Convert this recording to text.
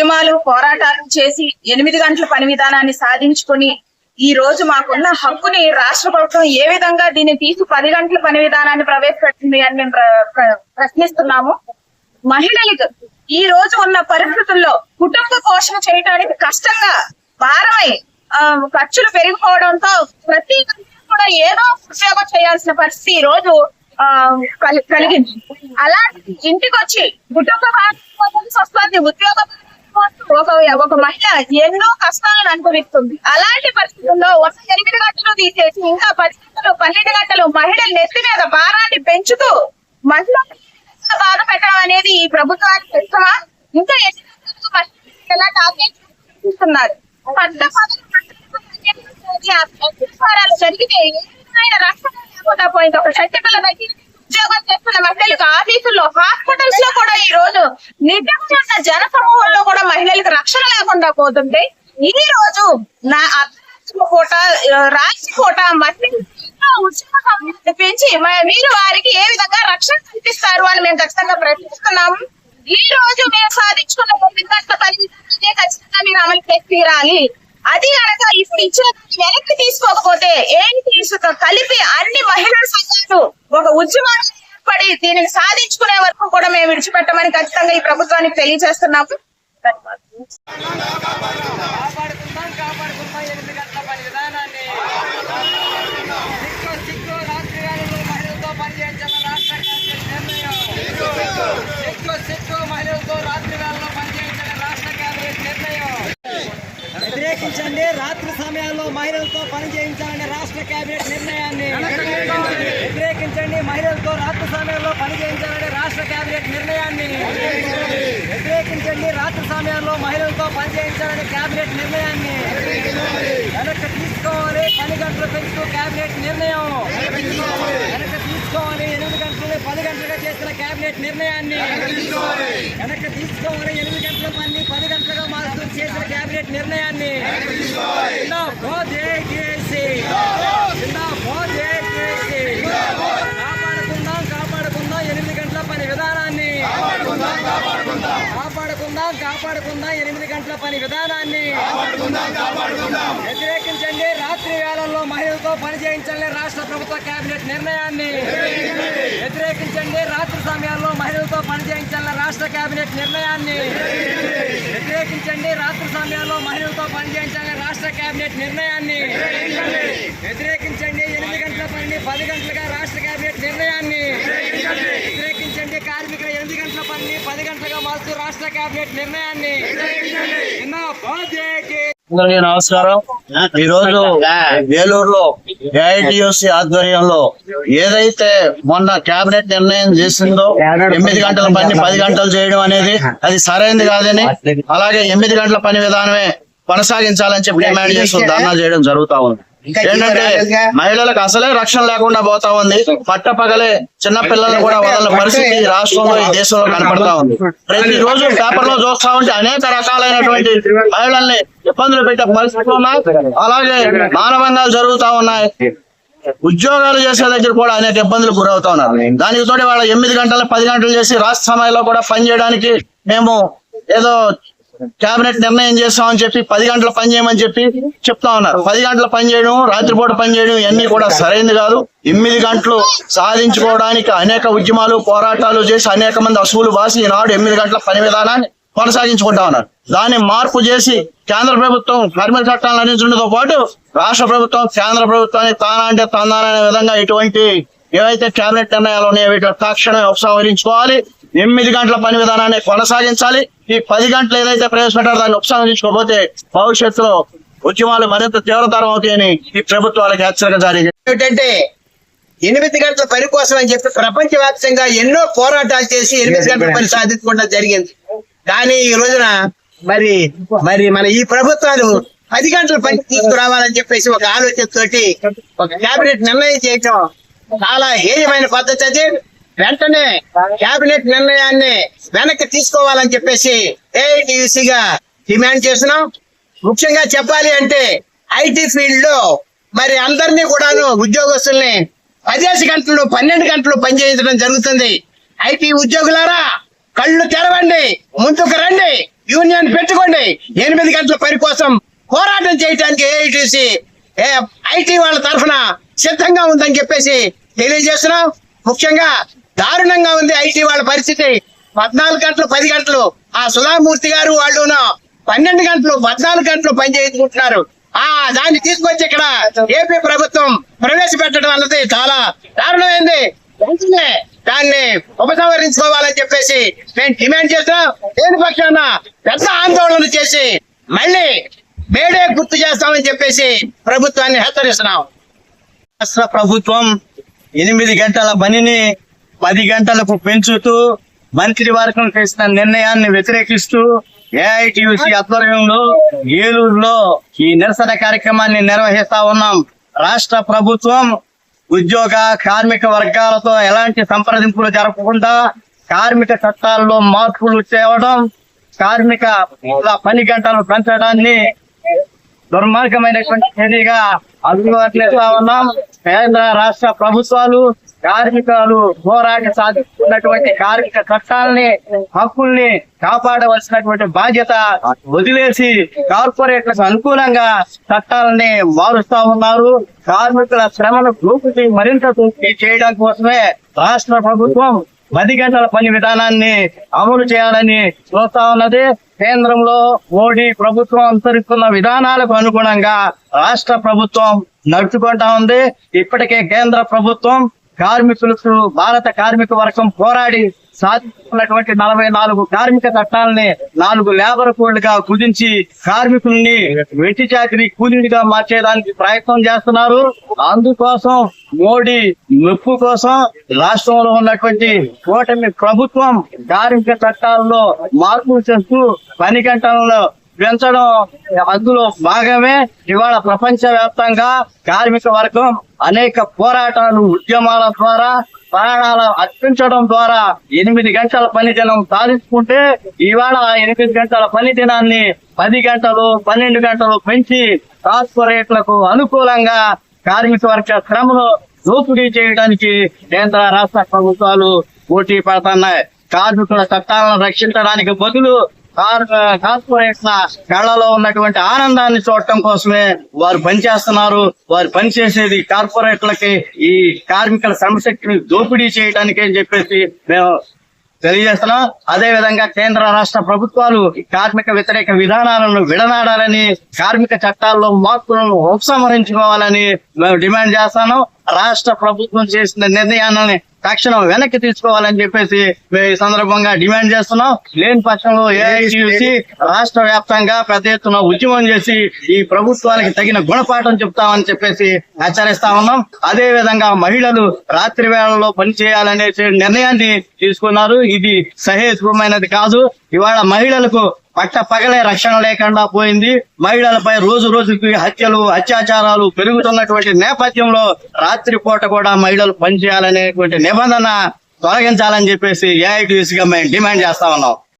ఉద్యమాలు పోరాటాలు చేసి ఎనిమిది గంటల పని విధానాన్ని సాధించుకొని ఈ రోజు మాకున్న హక్కుని రాష్ట్ర ప్రభుత్వం ఏ విధంగా దీన్ని తీసి పది గంటల పని విధానాన్ని ప్రవేశపెట్టింది అని మేము ప్ర- ప్ర- ప్రశ్నిస్తున్నాము. మహిళలకు ఈ రోజు ఉన్న పరిస్థితుల్లో కుటుంబ పోషణ చేయడానికి కష్టంగా భారమై ఆ, ఖర్చులు పెరిగిపోవడంతో ప్రతి కూడా ఏదో ఉద్యోగం చేయాల్సిన పరిస్థితి ఈ రోజు ఆ, కలి- కలిగింది. అలాంటి ఇంటికి వచ్చి కుటుంబ బాధ్యత వస్తుంది. ఒక ఒక మహిళ ఎన్నో కష్టాలను అనుభవిస్తుంది. అలాంటి పరిస్థితుల్లో ఒక ఎనిమిది గంటలు తీసేసి ఇంకా పది పన్నెండు గంటలు మహిళల నెత్తి మీద భారాన్ని పెంచుతూ మహిళ బాధ పెట్టడం అనేది ఈ ప్రభుత్వానికి ఇష్టమా ఇంకా ఎన్ని గంటలకు ఎలా టార్గెట్ చేస్తున్నారు? పట్ల జరిగితే ఏమైనా రక్షణ లేకుండా పోయింది. ఒక చట్టపిల్ల దగ్గర ఉద్యోగం చేస్తున్న మహిళలకు ఆఫీసుల్లో హాస్పిటల్స్లో కూడా ఈ రోజు నిజంగా జన సమూహంలో కూడా మహిళలకు రక్షణ లేకుండా పోతుంది ఈ రోజు నా కోట రాజు కోట మహిళలు పెంచి మీరు వారికి ఏ విధంగా రక్షణ కల్పిస్తారు అని మేము ఖచ్చితంగా ప్రశ్నిస్తున్నాము ఈ రోజు మేము సాధించుకున్న తొమ్మిది గంటల పని ఖచ్చితంగా మీరు అమలు చేసి తీరాలి అది కనుక ఇప్పుడు ఇచ్చిన వెనక్కి తీసుకోకపోతే ఏం తీసుకు కలిపి అన్ని మహిళల సంఘాలు ఒక ఉద్యమాన్ని ఏర్పడి దీనిని సాధించుకునే వరకు కూడా మేము విడిచిపెట్టమని ఖచ్చితంగా ఈ ప్రభుత్వానికి తెలియజేస్తున్నాము. రాత్రి రాష్ట్ర రాత్రి వ్యతిరేకించండి. రాత్రి సమయాల్లో మహిళలతో పని చేయించాలని రాష్ట్ర కేబినెట్ నిర్ణయం వ్యతిరేకించండి. మహిళలతో రాత్రి సమయంలో పని చేయించాలనే రాష్ట్ర కేబినెట్ నిర్ణయాన్ని వ్యతిరేకించండి. రాత్రి సమయంలో మహిళలతో పని చేయించాలనే కేబినెట్ నిర్ణయాన్ని వెనక్కి తీసుకోవాలి. పని గంటలు పెంచుతూ కేబినెట్ నిర్ణయం. వెనక్కి తీసుకోవాలి. ఎనిమిది గంటలని పది గంటలుగా చేసిన కేబినెట్ నిర్ణయాన్ని వెనక్కి తీసుకోవాలి. ఎనిమిది గంటల పని పది గంటలుగా మారుతూ చేసిన కేబినెట్ నిర్ణయాన్ని. జిందాబాద్ ఏకేసీ. కాపాడుకుందాం కాపాడుకుందాం ఎనిమిది గంటల పని విధానాన్ని కాపాడుకుందాం. ఎనిమిది గంటల పని విధానాన్ని వ్యతిరేకించండి. రాత్రి వేళల్లో మహిళలతో పని చేయించాలని రాష్ట్ర ప్రభుత్వ కేబినెట్ నిర్ణయాన్ని వ్యతిరేకించండి. రాత్రి సమయాల్లో మహిళలతో పని చేయించాలని రాష్ట్ర కేబినెట్ నిర్ణయాన్ని వ్యతిరేకించండి. రాత్రి సమయాల్లో మహిళలతో పని చేయించాలని రాష్ట్ర కేబినెట్ నిర్ణయాన్ని వ్యతిరేకించండి. ఎనిమిది గంటల పని పది గంటలుగా రాష్ట్ర కేబినెట్ నిర్ణయాన్ని వ్యతిరేకించండి కార్మికుల ఎనిమిది గంటల పని పది గంటలుగా మార్చు రాష్ట్ర కేబినెట్ నిర్ణయాన్ని జిందాబాద్ జేకే. అందరికీ నమస్కారం. ఈ రోజు వేలూరులో ఏఐటియుసి ఆధ్వర్యంలో ఏదైతే మొన్న కేబినెట్ నిర్ణయం చేసిందో ఎనిమిది గంటల పని పది గంటలు చేయడం అనేది అది సరైనది కాదని అలాగే ఎనిమిది గంటల పని విధానమే కొనసాగించాలని చెప్పి డిమాండ్ చేస్తూ ధర్నా చేయడం జరుగుతా ఉంది. ఏంటంటే మహిళలకు అసలే రక్షణ లేకుండా పోతా ఉంది. పట్ట పగలే చిన్న పిల్లల్ని కూడా వదలని పరిస్థితి రాష్ట్రంలో ఈ దేశంలో కనపడతా ఉంది. ప్రతి రోజు పేపర్లో చూస్తా ఉంటే అనేక రకాలైనటువంటి మహిళల్ని ఇబ్బందులు పెట్టే పరిస్థితులు ఉన్నాయి. అలాగే మానవంగాలు జరుగుతా ఉన్నాయి. ఉద్యోగాలు చేసే దగ్గర కూడా అనేక ఇబ్బందులు గురవుతా ఉన్నారు. దానికి తోటి వాళ్ళ ఎనిమిది గంటలు పది గంటలు చేసి రాష్ట్ర సమయంలో కూడా పని చేయడానికి మేము ఏదో కేబినెట్ నిర్ణయం చేస్తామని చెప్పి పది గంటల పని చేయమని చెప్పి చెప్తా ఉన్నారు. పది గంటల పని చేయడం రాత్రిపూట పని చేయడం ఇవన్నీ కూడా సరైనది కాదు. ఎనిమిది గంటలు సాధించుకోవడానికి అనేక ఉద్యమాలు పోరాటాలు చేసి అనేక మంది అసువులు బాసి ఈనాడు ఎనిమిది గంటల పని విధానాన్ని కొనసాగించుకుంటా ఉన్నారు. దాన్ని మార్పు చేసి కేంద్ర ప్రభుత్వం కార్మిక చట్టాలను అందించడంతో పాటు రాష్ట్ర ప్రభుత్వం కేంద్ర ప్రభుత్వాన్ని తానా అంటే తందాననే విధంగా ఇటువంటి ఏవైతే కేబినెట్ నిర్ణయాలు ఉన్నాయో వీటిని తక్షణమే ఉపసంహరించుకోవాలి. ఎనిమిది గంటల పని విధానాన్ని కొనసాగించాలి. ఈ పది గంటలు ఏదైతే ప్రవేశపెట్టారో దాన్ని ఉపసంహరించుకోకపోతే భవిష్యత్తులో ఉద్యమాలు మరింత తీవ్రతరం అవుతాయని ఈ ప్రభుత్వాలకు హెచ్చరిక జారీ. ఏమిటంటే ఎనిమిది గంటల పని కోసం అని చెప్పి ప్రపంచవ్యాప్తంగా ఎన్నో పోరాటాలు చేసి ఎనిమిది గంటల పని సాధించకుండా జరిగింది. కానీ ఈ రోజున మరి మరి మన ఈ ప్రభుత్వాలు పది గంటల పని తీసుకురావాలని చెప్పేసి ఒక ఆలోచనతోటి ఒక కేబినెట్ నిర్ణయం చేయటం చాలా హేయమైన పద్ధతి అది. వెంటనే కేబినెట్ నిర్ణయాన్ని వెనక్కి తీసుకోవాలని చెప్పేసి ఏఐటియుసిగా డిమాండ్ చేస్తున్నాం. ముఖ్యంగా చెప్పాలి అంటే ఐటీ ఫీల్డ్లో మరి అందరినీ కూడాను ఉద్యోగస్తుల్ని పదిహేను గంటలు పన్నెండు గంటలు పనిచేయించడం జరుగుతుంది. ఐటీ ఉద్యోగులారా కళ్ళు తెరవండి ముందుకు రండి యూనియన్ పెట్టుకోండి. ఎనిమిది గంటల పని కోసం పోరాటం చేయడానికి ఏఐటీసీ ఐటీ వాళ్ళ తరఫున సిద్ధంగా ఉందని చెప్పేసి తెలియజేస్తున్నాం ముఖ్యంగా దారుణంగా ఉంది ఐటీ వాళ్ళ పరిస్థితి. పద్నాలుగు గంటలు పది గంటలు. ఆ సుధామూర్తి గారు వాళ్ళు పన్నెండు గంటలు పద్నాలుగు గంటలు పనిచేయించుకుంటున్నారు ఆ దాన్ని తీసుకొచ్చి ఇక్కడ ఏపీ ప్రభుత్వం ప్రవేశపెట్టడం అన్నది చాలా దారుణమైంది. వెంటనే దాన్ని ఉపసంహరించుకోవాలని చెప్పేసి మేము డిమాండ్ చేస్తున్నాం లేని పక్షాన పెద్ద ఆందోళన చేసి మళ్ళీ మేడే గుర్తు చేస్తామని చెప్పేసి ప్రభుత్వాన్ని హెచ్చరిస్తున్నాం. రాష్ట్ర ప్రభుత్వం ఎనిమిది గంటల పనిని పది గంటలకు పెంచుతూ మంత్రివర్గం చేసిన నిర్ణయాన్ని వ్యతిరేకిస్తూ ఏఐటియుసి ఆధ్వర్యంలో ఏలూరులో ఈ నిరసన కార్యక్రమాన్ని నిర్వహిస్తా ఉన్నాం. రాష్ట్ర ప్రభుత్వం ఉద్యోగ కార్మిక వర్గాలతో ఎలాంటి సంప్రదింపులు జరపకుండా కార్మిక చట్టాల్లో మార్పులు తేవడం కార్మిక పని గంటలు పెంచడాన్ని దుర్మార్గమైనటువంటి చర్యగా అందుబాటులో ఉన్నాం. కేంద్ర రాష్ట్ర ప్రభుత్వాలు కార్మికులు పోరాట సాధిస్తున్నటువంటి కార్మిక చట్టాలని హక్కుల్ని కాపాడవలసినటువంటి బాధ్యత వదిలేసి కార్పొరేట్లకు అనుకూలంగా చట్టాలని మారుస్తా ఉన్నారు. కార్మికుల శ్రమను గ్రూపు మరింత చేయడం కోసమే రాష్ట్ర ప్రభుత్వం పది గంటల పని విధానాన్ని అమలు చేయాలని చూస్తా ఉన్నది కేంద్రంలో మోడీ ప్రభుత్వం అనుసరిస్తున్న విధానాలకు అనుగుణంగా రాష్ట్ర ప్రభుత్వం నడుచుకుంటా ఉంది. ఇప్పటికే కేంద్ర ప్రభుత్వం కార్మికులకు భారత కార్మిక వర్గం పోరాడి సాధించుకున్నటువంటి నలభై నాలుగు కార్మిక చట్టాలని నాలుగు లేబర్ కోడ్లుగా కుదించి కార్మికుల్ని వెట్టి చాకరి కూలీలుగా మార్చేయడానికి ప్రయత్నం చేస్తున్నారు. అందుకోసం మోడీ మెప్పు కోసం రాష్ట్రంలో ఉన్నటువంటి కూటమి ప్రభుత్వం కార్మిక చట్టాల్లో మార్పులు చేస్తూ పని గంటలలో పెంచడం అందులో భాగమే ఇవాళ ప్రపంచ వ్యాప్తంగా కార్మిక వర్గం అనేక పోరాటాలు ఉద్యమాల ద్వారా ప్రాణాలు అర్పించడం ద్వారా ఎనిమిది గంటల పని దినం సాధించుకుంటే ఇవాళ ఎనిమిది గంటల పని దినాన్ని పది గంటలు పన్నెండు గంటలు పెంచి కార్పొరేట్లకు అనుకూలంగా కార్మిక వర్గ శ్రమను దోపిడీ చేయడానికి కేంద్ర రాష్ట్ర ప్రభుత్వాలు పోటీ పడుతున్నాయి. కార్మికుల చట్టాలను రక్షించడానికి బదులు కార్పొరేట్ల కళ్ళలో ఉన్నటువంటి ఆనందాన్ని చూడటం కోసమే వారు పనిచేస్తున్నారు. వారు పనిచేసేది కార్పొరేట్లకి ఈ కార్మికుల శ్రమశక్తిని దోపిడీ చేయడానికి అని చెప్పేసి మేము తెలియజేస్తున్నాం. అదే విధంగా కేంద్ర రాష్ట్ర ప్రభుత్వాలు కార్మిక వ్యతిరేక విధానాలను విడనాడాలని కార్మిక చట్టాల్లో మార్పులను ఉపసంహరించుకోవాలని మేము డిమాండ్ చేస్తాను రాష్ట్ర ప్రభుత్వం చేసిన నిర్ణయాన్ని తక్షణం వెనక్కి తీసుకోవాలని చెప్పేసి మేము ఈ సందర్భంగా డిమాండ్ చేస్తున్నాం. లేని పక్షంలో ఏఐసిసి రాష్ట్ర వ్యాప్తంగా పెద్ద ఎత్తున ఉద్యమం చేసి ఈ ప్రభుత్వానికి తగిన గుణపాఠం చెప్తామని చెప్పేసి హెచ్చరిస్తా ఉన్నాం. అదే విధంగా మహిళలు రాత్రి వేళల్లో పనిచేయాలనే నిర్ణయాన్ని తీసుకున్నారు. ఇది సహేతుకమైనది కాదు. ఇవాళ మహిళలకు పట్ట పగలే రక్షణ లేకుండా పోయింది. మహిళలపై రోజు రోజుకి హత్యలు అత్యాచారాలు పెరుగుతున్నటువంటి నేపథ్యంలో రాత్రిపూట కూడా మహిళలు పనిచేయాలనేటువంటి నిబంధన తొలగించాలని చెప్పేసి ఏఐటీసీగా మేము డిమాండ్ చేస్తా ఉన్నాం.